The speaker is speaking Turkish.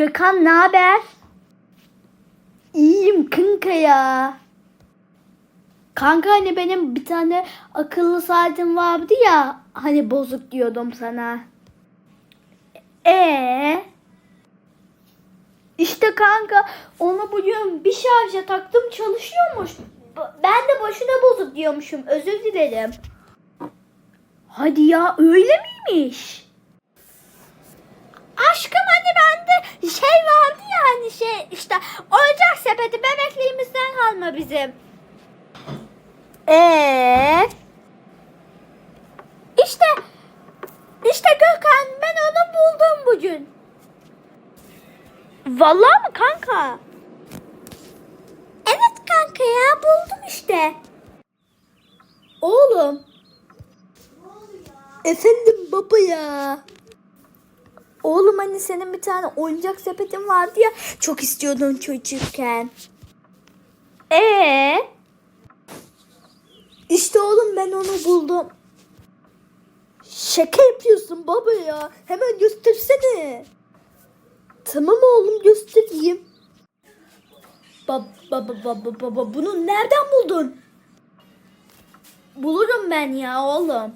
Gökhan ne haber? İyiyim kanka ya. Kanka hani benim bir tane akıllı saatim vardı ya hani bozuk diyordum sana. Ee? İşte kanka onu bugün bir şarja taktım çalışıyormuş. Ben de boşuna bozuk diyormuşum. Özür dilerim. Hadi ya öyle miymiş? Aşkım hani bende şey vardı ya hani şey işte oyuncak sepeti bebekliğimizden kalma bizim. Ee? İşte işte Gökhan ben onu buldum bugün. Vallahi mı kanka? Evet kanka ya buldum işte. Oğlum. Efendim baba ya. Hani senin bir tane oyuncak sepetin vardı ya çok istiyordun çocukken. Ee? İşte oğlum ben onu buldum. Şaka yapıyorsun baba ya. Hemen göstersene. Tamam oğlum göstereyim. Baba baba baba baba bunu nereden buldun? Bulurum ben ya oğlum.